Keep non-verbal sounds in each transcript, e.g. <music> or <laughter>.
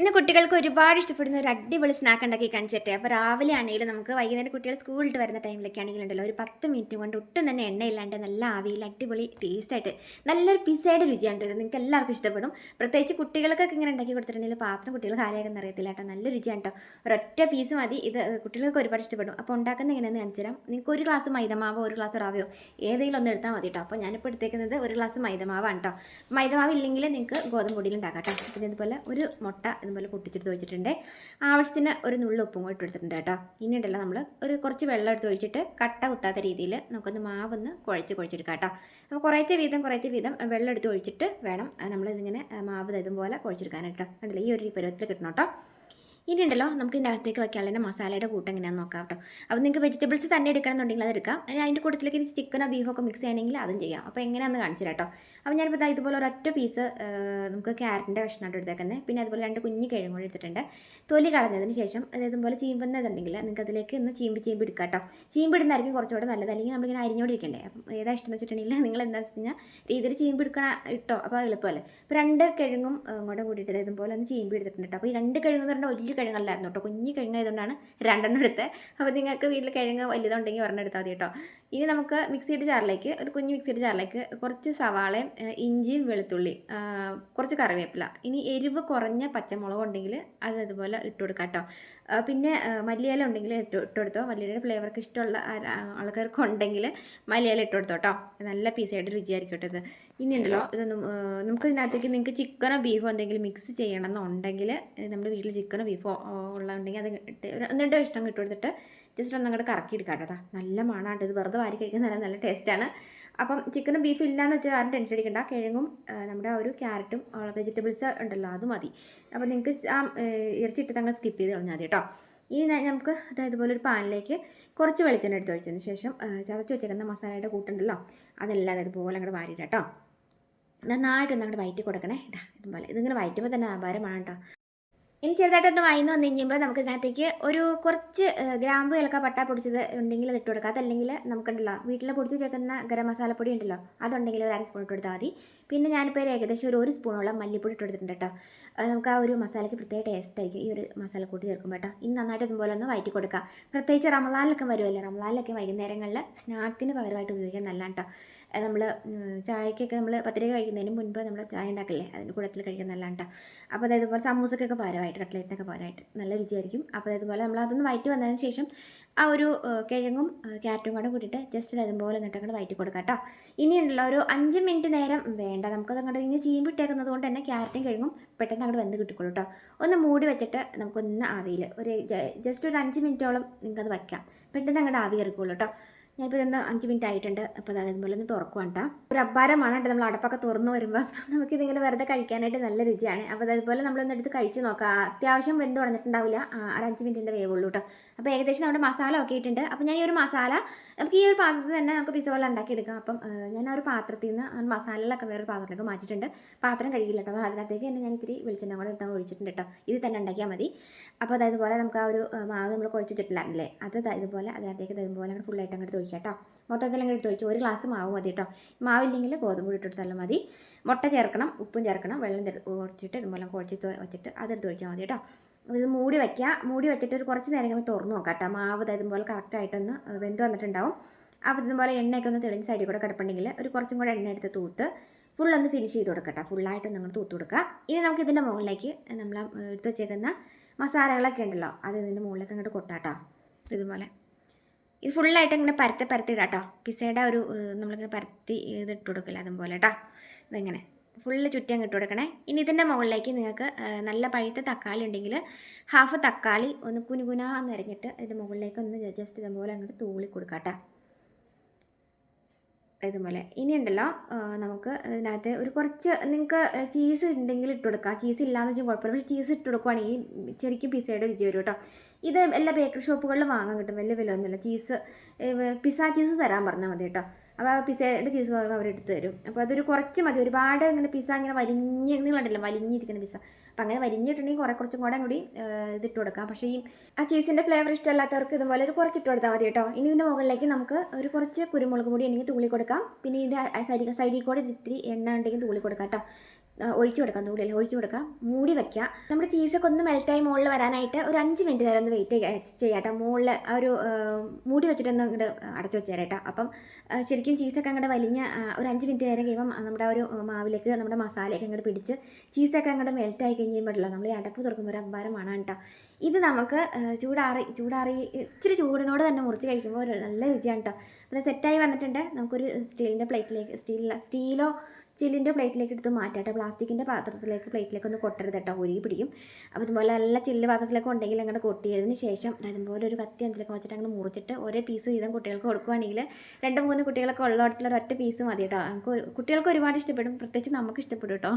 ഇന്ന് കുട്ടികൾക്ക് ഒരുപാട് ഇഷ്ടപ്പെടുന്ന ഒരു അടിപൊളി സ്നാക്ക് ഉണ്ടാക്കി കാണിച്ചിട്ട്. അപ്പോൾ രാവിലെ ആണെങ്കിലും നമുക്ക് വൈകുന്നേരം കുട്ടികൾ സ്കൂളിൽ വരുന്ന ടൈമിലൊക്കെ ആണെങ്കിലും ഉണ്ടല്ലോ ഒരു പത്ത് മിനിറ്റ് കൊണ്ട് ഒട്ടും തന്നെ എണ്ണയില്ലാണ്ട് നല്ല ആവിയിൽ അടിപൊളി ടേസ്റ്റായിട്ട് നല്ലൊരു പിസയുടെ രുചിയാണ് ഇത്. നിങ്ങൾക്ക് എല്ലാവർക്കും ഇഷ്ടപ്പെടും. പ്രത്യേകിച്ച് കുട്ടികൾക്കൊക്കെ ഇങ്ങനെ ഉണ്ടാക്കി കൊടുത്തിട്ടുണ്ടെങ്കിൽ പാത്രം കുട്ടികൾ കാലിയാക്കുന്ന അറിയത്തില്ല കേട്ടോ. നല്ല രുചിയാണ് കേട്ടോ. ഒരൊറ്റ പീസ് മതി. ഇത് കുട്ടികൾക്ക് ഒരുപാട് ഇഷ്ടപ്പെടും. അപ്പോൾ ഉണ്ടാക്കുന്ന ഇങ്ങനെ കാണിച്ചു തരാം. നിങ്ങൾക്ക് ഒരു ഗ്ലാസ് മൈദമാവോ ഒരു ഗ്ലാസ് റാവോ ഏതെങ്കിലും ഒന്ന് എടുത്താൽ മതി കേട്ടോ. അപ്പോൾ ഞാനിപ്പോൾ എടുത്തേക്കുന്നത് ഒരു ഗ്ലാസ് മൈദമാവാണ് കേട്ടോ. മൈദമാവ് ഇല്ലെങ്കിൽ നിങ്ങൾക്ക് ഗോതമ്പ് പൊടിയിൽ ഉണ്ടാക്കാം കേട്ടോ. ഇതുപോലെ ഒരു മുട്ട ഇതുപോലെ പൊട്ടിച്ചെടുത്ത് ഒഴിച്ചിട്ടുണ്ട്. ആവശ്യത്തിന് ഒരു നുള്ളു ഉപ്പും കൂടി എടുത്തിട്ടുണ്ട് കേട്ടോ. ഇനി ഉണ്ടല്ലോ നമ്മൾ ഒരു കുറച്ച് വെള്ളം എടുത്ത് ഒഴിച്ചിട്ട് കട്ട കുത്താത്ത രീതിയിൽ നമുക്കൊന്ന് മാവൊന്ന് കുഴച്ച് കുഴച്ചെടുക്കാം കേട്ടോ. അപ്പോൾ കുറേച്ച വീതം കുറേച്ച വീതം വെള്ളം എടുത്ത് ഒഴിച്ചിട്ട് വേണം നമ്മളിതിങ്ങനെ മാവ് ഇതുപോലെ കുഴച്ചെടുക്കാനായിട്ടോ. കണ്ടില്ല? ഈ ഒരു പരുവത്തിൽ കിട്ടണം കേട്ടോ. ഇനി ഉണ്ടല്ലോ നമുക്ക് ഇതിന്റെ അകത്തേക്ക് വെക്കാനുള്ള മസാലയുടെ കൂട്ടം എങ്ങനെയാണെന്ന് നോക്കാം കേട്ടോ. അപ്പോൾ നിങ്ങൾക്ക് വെജിറ്റബിൾസ് തന്നെ എടുക്കണമെന്നുണ്ടെങ്കിൽ അത് എടുക്കാം. അതിന്റെ കൂട്ടത്തിലേക്ക് ഇനി ചിക്കനോ ബീഫോ ഒക്കെ മിക്സ് ചെയ്യണമെങ്കിൽ അതും ചെയ്യാം. അപ്പോൾ എങ്ങനെയാണെന്ന് കാണിച്ചു കേട്ടോ. അപ്പോൾ ഞാനിപ്പോൾ ഇതുപോലെ ഒരൊറ്റ പീസ് നമുക്ക് ക്യാരറ്റിന്റെ കഷ്ണമായിട്ട് എടുത്തേക്കുന്നത് പിന്നെ അതുപോലെ രണ്ട് കുഞ്ഞ് കിഴങ്ങ് കൂടി എടുത്തിട്ടുണ്ട്. തൊലി കളഞ്ഞതിന് ശേഷം അതായത് പോലെ ചീമ്പുന്നതുണ്ടെങ്കിൽ നിങ്ങൾക്ക് അതിലേക്ക് ഒന്ന് ചീമ്പ് ചീമ്പ് എടുക്കാം കേട്ടോ. ചീമ്പ് ഇടുന്നതായിരിക്കും കുറച്ചുകൂടെ നല്ലത്. അല്ലെങ്കിൽ നമ്മളിങ്ങനെ അരിഞ്ഞോണ്ടിരിക്കണ്ടേ അപ്പം ഏതാ ഇഷ്ടം വെച്ചിട്ടുണ്ടെങ്കിൽ നിങ്ങൾ എന്താ വെച്ച് കഴിഞ്ഞാൽ രീതിയിൽ ചീമ്പ് എടുക്കണ ഇട്ടോ അപ്പോൾ എളുപ്പമല്ലേ. അപ്പോൾ രണ്ട് കിഴങ്ങും ഇങ്ങോട്ടും കൂടിയിട്ട് ഇതുപോലെ ഒന്ന് ചീമ്പ് എടുത്തിട്ടുണ്ട് കേട്ടോ. അപ്പോൾ ഈ രണ്ട് കിഴങ്ങ് എന്ന് പറഞ്ഞാൽ വലിയ കിഴങ്ങല്ലായിരുന്നു കേട്ടോ. കുഞ്ഞു കിഴങ്ങായതുകൊണ്ടാണ് രണ്ടെണ്ണം എടുത്തത് അപ്പോൾ നിങ്ങൾക്ക് വീട്ടിൽ കിഴങ്ങ് വലുതുണ്ടെങ്കിൽ ഒരെണ്ണം എടുത്താൽ മതി കേട്ടോ. ഇനി നമുക്ക് മിക്സിയുടെ ജാറിലേക്ക് ഒരു കുഞ്ഞു മിക്സിയുടെ ജാറിലേക്ക് കുറച്ച് സവാളയും ഇഞ്ചിയും വെളുത്തുള്ളി കുറച്ച് കറിവേപ്പില ഇനി എരിവ് കുറഞ്ഞ പച്ചമുളക് ഉണ്ടെങ്കിൽ അത് അതുപോലെ ഇട്ട് കൊടുക്കാം കേട്ടോ. പിന്നെ മല്ലിയില ഉണ്ടെങ്കിൽ ഇട്ട് ഇട്ട് കൊടുത്തോ. മല്ലിയുടെ ഫ്ലേവർക്ക് ഇഷ്ടമുള്ള ആൾക്കാർക്ക് ഉണ്ടെങ്കിൽ മല്ലിയില ഇട്ട് കൊടുത്തോ കേട്ടോ. നല്ല പീസായിട്ട് രുചിയായിരിക്കും കേട്ടോ ഇത്. ഇനി ഉണ്ടല്ലോ ഇതൊന്നും നമുക്ക് ഇതിനകത്തേക്ക് നിങ്ങൾക്ക് ചിക്കനോ ബീഫോ എന്തെങ്കിലും മിക്സ് ചെയ്യണം എന്നുണ്ടെങ്കിൽ നമ്മുടെ വീട്ടിൽ ചിക്കനോ ബീഫോ ഉള്ളതുണ്ടെങ്കിൽ അത് ഇട്ട് ഒരു രണ്ടോ ഇഷ്ടം കിട്ടും എടുത്തിട്ട് ജസ്റ്റ് ഒന്ന് അങ്ങോട്ട് കറക്കി എടുക്കാം കേട്ടോ. നല്ല മണാട്ടോ ഇത്. വെറുതെ വാരി കഴിക്കുന്ന നല്ല നല്ല ടേസ്റ്റാണ് അപ്പം ചിക്കനും ബീഫും ഇല്ലയെന്ന് വെച്ചാൽ ആരും ടെൻഷൻ അടിക്കണ്ട. കിഴങ്ങും നമ്മുടെ ഒരു ക്യാരറ്റും വെജിറ്റബിൾസ് ഉണ്ടല്ലോ അത് മതി. അപ്പോൾ നിങ്ങൾക്ക് ആ ഇറച്ചിട്ടിട്ട് അങ്ങനെ സ്കിപ്പ് ചെയ്ത് കളഞ്ഞാൽ മതി കേട്ടോ. ഇനി നമുക്ക് അതായത് പോലെ ഒരു പാനിലേക്ക് കുറച്ച് വെളിച്ചെണ്ണ എടുത്ത് ഒഴിച്ചതിന് ശേഷം ചതച്ച് വെച്ചേക്കുന്ന മസാലയുടെ കൂട്ടുണ്ടല്ലോ അതെല്ലാം ഇതുപോലെ അങ്ങോട്ട് വാരിയിടാം കേട്ടോ. നന്നായിട്ടൊന്ന് അങ്ങോട്ട് വയറ്റി കൊടുക്കണേ. ഇതാ ഇതുപോലെ. ഇതിങ്ങനെ വയറ്റുമ്പോൾ തന്നെ ആഭാരമാണ് കേട്ടോ ഇനി ചെറുതായിട്ടൊന്ന് വയന്ന് വന്നു കഴിയുമ്പോൾ നമുക്ക് ഇതിനകത്തേക്ക് ഒരു കുറച്ച് ഗ്രാമ്പു ഇലക്ക പട്ട പൊടിച്ചത് ഉണ്ടെങ്കിൽ അത് ഇട്ട് കൊടുക്കാം. അതല്ലെങ്കിൽ നമുക്കുണ്ടല്ലോ വീട്ടിൽ പൊടിച്ച് ചേർക്കുന്ന ഗരം മസാലപ്പൊടി ഉണ്ടല്ലോ അതുണ്ടെങ്കിൽ ഒരു അര സ്പൂൺ ഇട്ട് കൊടുത്താൽ മതി. പിന്നെ ഞാനിപ്പോൾ ഒരു ഏകദേശം ഒരു ഒരു സ്പൂണോളം മല്ലിപ്പൊടി ഇട്ട് കൊടുത്തിട്ടുണ്ട് കേട്ടോ നമുക്ക് ആ ഒരു മസാലയ്ക്ക് പ്രത്യേക ടേസ്റ്റ് ആയിരിക്കും ഈ ഒരു മസാല കൂട്ടി ചേർക്കുമ്പോൾ കേട്ടോ ഇനി നന്നായിട്ട് ഇതുപോലെ ഒന്ന് വയറ്റി കൊടുക്കുക പ്രത്യേകിച്ച് റമലാനിലൊക്കെ വരുമല്ലോ റമലാനിലൊക്കെ വൈകുന്നേരങ്ങളിൽ സ്നാക്കിന് പകരമായിട്ട് ഉപയോഗിക്കാൻ നല്ല കേട്ടോ നമ്മൾ ചായക്കൊക്കെ നമ്മൾ പത്തിരിക കഴിക്കുന്നതിന് മുൻപ് നമ്മൾ ചായ ഉണ്ടാക്കില്ലേ? അതിന്റെ കൂടത്തിൽ കേട്ടോ അപ്പോൾ അതായത് പോലെ സമൂസക്കൊക്കെ പകരമായിട്ട് കട്ട്ലേറ്റിനൊക്കെ പകരമായിട്ട് നല്ല രുചിയായിരിക്കും. അപ്പോൾ അതേപോലെ നമ്മൾ അതൊന്ന് വയറ്റി വന്നതിന് ശേഷം ആ ഒരു കിഴങ്ങും ക്യാരറ്റും കൂടെ കൂട്ടിയിട്ട് ജസ്റ്റ് അതുപോലെ എന്നിട്ട് അങ്ങോട്ട് വയറ്റി കൊടുക്കാം കേട്ടോ ഇനിയുണ്ടല്ലോ ഒരു അഞ്ച് മിനിറ്റ് നേരം വേണ്ട. നമുക്കത് അങ്ങോട്ട് ഇങ്ങനെ ചീമ്പിട്ടേക്കുന്നത് കൊണ്ട് തന്നെ ക്യാരറ്റും കിഴങ്ങും പെട്ടെന്ന് അങ്ങോട്ട് വെന്ത് കിട്ടിക്കോളൂ കേട്ടോ ഒന്ന് മൂടി വെച്ചിട്ട് നമുക്കൊന്ന് ആവിയിൽ ഒരു ജസ്റ്റ് ഒരു അഞ്ച് മിനിറ്റോളം നിങ്ങൾക്കത് വയ്ക്കാം. പെട്ടെന്ന് അങ്ങോട്ട് ആവി കയറിക്കോളൂ കേട്ടോ ഞാനിപ്പോൾ ഇതൊന്ന് അഞ്ച് മിനിറ്റ് ആയിട്ടുണ്ട് അപ്പോൾ അത് അതുപോലെ ഒന്ന് തുറക്കുവാണ് കേട്ടോ ഒരു അപ്പാരമാണ് കേട്ടോ നമ്മൾ അടപ്പൊക്കെ തുറന്നു വരുമ്പോൾ <laughs> നമുക്കിതിങ്ങനെ വെറുതെ കഴിക്കാനായിട്ട് നല്ല രുചിയാണ്. അപ്പോൾ അതുപോലെ നമ്മളൊന്നെടുത്ത് കഴിച്ച് നോക്കാം. അത്യാവശ്യം വെന്ത് തുടങ്ങിയിട്ടുണ്ടാവില്ല ഒരു അഞ്ച് മിനിറ്റിന്റെ വേവുള്ളൂ കേട്ടോ അപ്പോൾ ഏകദേശം നമ്മുടെ മസാല ഒക്കെ ഇട്ടുണ്ട് അപ്പോൾ ഞാൻ ഈ ഒരു മസാല നമുക്ക് ഈ ഒരു പാത്രത്തിൽ തന്നെ നമുക്ക് പിസ വെള്ളം ഉണ്ടാക്കിയെടുക്കാം. അപ്പം ഞാൻ ആ ഒരു പാത്രത്തിൽ നിന്ന് മസാലകളൊക്കെ വേറൊരു പാത്രത്തിലേക്ക് മാറ്റിയിട്ടുണ്ട്. പാത്രം കഴുകില്ല കേട്ടോ. അതിനകത്തേക്ക് തന്നെ ഞാൻ ഇത്തിരി വെളിച്ചെണ്ണ കൂടെ എടുത്താൽ ഒഴിച്ചിട്ടുണ്ട് കേട്ടോ. ഇത് തന്നെ ഉണ്ടാക്കിയാൽ മതി. അപ്പോൾ പോലെ നമുക്ക് ആ ഒരു മാവ് നമ്മൾ കുഴച്ചിട്ടില്ലായിരുന്നില്ലേ അത് ഇതുപോലെ അതിനകത്തേക്ക് ഇതുപോലെ അങ്ങനെ ഫുള്ളായിട്ട് അങ്ങോട്ട് ഒഴിക്കാം കേട്ടോ. മൊത്തത്തിൽ അങ്ങോട്ട് ഒഴിച്ചു. ഒരു ഗ്ലാസ് മാവ് മതി കേട്ടോ. മാവില്ലെങ്കിൽ ഗോതമ്പ് ഇട്ടെടുത്താലും മതി. മുട്ട ചേർക്കണം ഉപ്പും ചേർക്കണം വെള്ളം കുറച്ചിട്ട് ഇതുപോലെ കുഴച്ചിട്ട് വെച്ചിട്ട് അതെടുത്ത് ഒഴിച്ചാൽ മതി കേട്ടോ. ഇത് മൂടി വയ്ക്കുക മൂടി വെച്ചിട്ട് ഒരു കുറച്ച് നേരം കഴിയുമ്പോൾ തുറന്നു നോക്കാം കേട്ടോ മാവ് ഇതുപോലെ കറക്റ്റായിട്ടൊന്ന് വെന്ത് വന്നിട്ടുണ്ടാവും. അപ്പോൾ ഇതുപോലെ എണ്ണയൊക്കെ ഒന്ന് തെളിഞ്ഞ് സൈഡിൽ കൂടെ കിടപ്പുണ്ടെങ്കിൽ ഒരു കുറച്ചും കൂടെ എണ്ണ എടുത്ത് തൂത്ത് ഫുള്ളൊന്ന് ഫിനിഷ് ചെയ്ത് കൊടുക്കട്ടെ. ഫുള്ളായിട്ട് നിങ്ങൾ തൂത്ത് കൊടുക്കുക. ഇനി നമുക്ക് ഇതിന്റെ മുകളിലേക്ക് നമ്മൾ എടുത്ത് വെച്ചേക്കുന്ന മസാലകളൊക്കെ ഉണ്ടല്ലോ അത് ഇതിന്റെ മുകളിലേക്ക് അങ്ങോട്ട് കൊട്ടാട്ടോ. ഇതുപോലെ. ഇത് ഫുള്ളായിട്ട് ഇങ്ങനെ പരത്തി പരത്തി ഇടാട്ടോ. പിസയുടെ ഒരു നമ്മളിങ്ങനെ പരത്തി ഇത് ഇട്ട് കൊടുക്കില്ല അതുപോലെ കേട്ടോ ഇതെങ്ങനെ? ഫുള്ള് ചുറ്റി ഇട്ട് കൊടുക്കണേ. ഇനി ഇതിന്റെ മുകളിലേക്ക് നിങ്ങൾക്ക് നല്ല പഴുത്ത തക്കാളി ഉണ്ടെങ്കിൽ ഹാഫ് തക്കാളി ഒന്ന് കുനുകുന എന്ന് അരിഞ്ഞിട്ട് ഇതിന്റെ മുകളിലേക്ക് ഒന്ന് ജസ്റ്റ് ഇതുപോലെ അങ്ങോട്ട് തൂളി കൊടുക്കാം ഇതുപോലെ. ഇനി ഉണ്ടല്ലോ നമുക്ക് ഇതിനകത്ത് ഒരു കുറച്ച് നിങ്ങൾക്ക് ചീസ് ഉണ്ടെങ്കിൽ ഇട്ട് കൊടുക്കാം. ചീസ് ഇല്ലാന്ന് വെച്ചാൽ കുഴപ്പമില്ല. പക്ഷേ ചീസ് ഇട്ട് കൊടുക്കുവാണെങ്കിൽ ശരിക്കും പിസയുടെ രുചി വരും കേട്ടോ ഇത് എല്ലാ ബേക്കറി ഷോപ്പുകളിലും വാങ്ങാൻ കിട്ടും. വലിയ വില ഒന്നുമില്ല ചീസ് പിസ്സ ചീസ് തരാൻ പറഞ്ഞാൽ മതി കേട്ടോ അപ്പോൾ ആ പിസയുടെ ചീസ് ഭാഗം അവർ എടുത്തു തരും. അപ്പോൾ അതൊരു കുറച്ച് മതി. ഒരുപാട് ഇങ്ങനെ പിസ്സ ഇങ്ങനെ വലിഞ്ഞ് നിങ്ങളുണ്ടല്ലോ വലിഞ്ഞിരിക്കുന്ന പിസ്സ. അപ്പം അങ്ങനെ വലിഞ്ഞിട്ടുണ്ടെങ്കിൽ കുറേ കുറച്ചും കൂടെ കൂടി ഇതിട്ട് കൊടുക്കാം. പക്ഷേ ഈ ആ ചീസിന്റെ ഫ്ലേവർ ഇഷ്ടമല്ലാത്തവർക്ക് ഇതുപോലെ ഒരു കുറച്ച് ഇട്ട് കൊടുത്താൽ മതി കേട്ടോ. ഇനി ഇതിന്റെ മുകളിലേക്ക് നമുക്ക് ഒരു കുറച്ച് കുരുമുളക് പൊടി ഉണ്ടെങ്കിൽ തൂളി കൊടുക്കാം. പിന്നെ ഇതിന്റെ സൈഡിൽ കൂടെ ഇത്തിരി എണ്ണ ഉണ്ടെങ്കിൽ തൂളി കൊടുക്കാം കേട്ടോ. ഒഴിച്ചു കൊടുക്കാം നൂലിൽ ഒഴിച്ചു കൊടുക്കാം. മൂടി വെക്കാം നമ്മുടെ ചീസൊക്കെ ഒന്ന് മെൽറ്റായി മുകളിൽ വരാനായിട്ട് ഒരു അഞ്ച് മിനിറ്റ് നേരം ഒന്ന് വെയിറ്റ് ചെയ്യാം. മുകളിൽ ആ ഒരു മൂടി വെച്ചിട്ടൊന്ന് ഇങ്ങോട്ട് അടച്ചു വെച്ചേരാം കേട്ടോ. അപ്പം ശരിക്കും ചീസൊക്കെ അങ്ങോട്ട് വലിഞ്ഞ ഒരു അഞ്ച് മിനിറ്റ് നേരം കഴിയുമ്പം നമ്മുടെ ആ ഒരു മാവിലേക്ക് നമ്മുടെ മസാലയൊക്കെ അങ്ങോട്ട് പിടിച്ച് ചീസൊക്കെ അങ്ങോട്ട് മെൽറ്റായി കഴിയുമ്പോഴല്ലോ നമ്മൾ ഈ അടപ്പ് തുറക്കുമ്പോൾ ഒരു അമ്പാരമാണ് കേട്ടോ. ഇത് നമുക്ക് ചൂടാറി ചൂടാറി ഇച്ചിരി ചൂടിനോട് തന്നെ മുറിച്ച് കഴിക്കുമ്പോൾ ഒരു നല്ല രുചിയാണ് കേട്ടോ. അത് സെറ്റായി വന്നിട്ടുണ്ട്. നമുക്കൊരു സ്റ്റീലിന്റെ പ്ലേറ്റിലേക്ക് സ്റ്റീലിൽ സ്റ്റീലോ ചില്ലിന്റെ പ്ലേറ്റിലേക്ക് എടുത്ത് മാറ്റാട്ടോ പ്ലാസ്റ്റിക്കിന്റെ പാത്രത്തിലേക്ക് പ്ലേറ്റിലേക്ക് ഒന്ന് കൊട്ടരുത് കേട്ടോ. ഉരുകി പിടിക്കും. അപ്പോൾ ഇതുപോലെ നല്ല ചില്ല് പാത്രത്തിലൊക്കെ ഉണ്ടെങ്കിൽ അങ്ങോട്ട് കൊട്ടിയതിന് ശേഷം അതുപോലെ ഒരു കത്തി അതിലേക്ക് വെച്ചിട്ട് അങ്ങനെ മുറിച്ചിട്ട് ഓരോ പീസ് വീതം കുട്ടികൾക്ക് കൊടുക്കുകയാണെങ്കിൽ രണ്ട് മൂന്ന് കുട്ടികളൊക്കെ ഉള്ളിടത്തുള്ള ഒരൊറ്റ പീസ് മതി കേട്ടോ. നമുക്ക് കുട്ടികൾക്ക് ഒരുപാട് ഇഷ്ടപ്പെടും. പ്രത്യേകിച്ച് നമുക്ക് ഇഷ്ടപ്പെടും കേട്ടോ.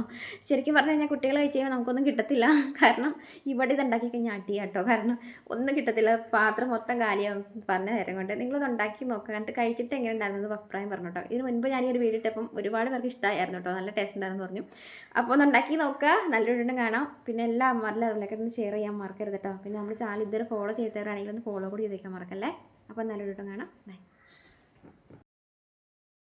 ശരിക്കും പറഞ്ഞു കഴിഞ്ഞാൽ കുട്ടികൾ കഴിച്ച് കഴിയുമ്പോൾ നമുക്കൊന്നും കിട്ടത്തില്ല. കാരണം ഇവിടെ ഇത് ഉണ്ടാക്കി കഴിഞ്ഞാൽ അടി കേട്ടോ. കാരണം ഒന്നും കിട്ടത്തില്ല. പാത്രം മൊത്തം കാലിയാവും. പറഞ്ഞ നേരം കൊണ്ട് നിങ്ങളത് ഉണ്ടാക്കി നോക്കുക കണ്ടിട്ട് കഴിച്ചിട്ട് എങ്ങനെ ഉണ്ടായിരുന്നു അഭിപ്രായം പറഞ്ഞു കേട്ടോ. ഇതിന് മുൻപ് ഞാൻ ഈ ഒരു വീഡിയോ ഇട്ടപ്പം ഒരുപാട് പേർക്ക് ഇഷ്ടമായിരുന്നു കേട്ടോ നല്ല ടേസ്റ്റ് ഉണ്ടായിരുന്നു പറഞ്ഞു. അപ്പോൾ ഒന്ന് ഉണ്ടാക്കി നോക്കുക നല്ല വീണ്ടും കാണാം. പിന്നെ എല്ലാ അമ്മമാരുടെ അറിവിലൊക്കെ ഒന്ന് ഷെയർ ചെയ്യാൻ മറക്കരുത് കേട്ടോ പിന്നെ നമ്മൾ ചാനൽ ഇതുവരെ ഫോളോ ചെയ്തവരാണെങ്കിൽ ഒന്ന് ഫോളോ കൂടി ചെയ്തേക്കാൻ മറക്കല്ലേ? അപ്പോൾ നല്ല വീണ്ടും കാണാം. ബൈ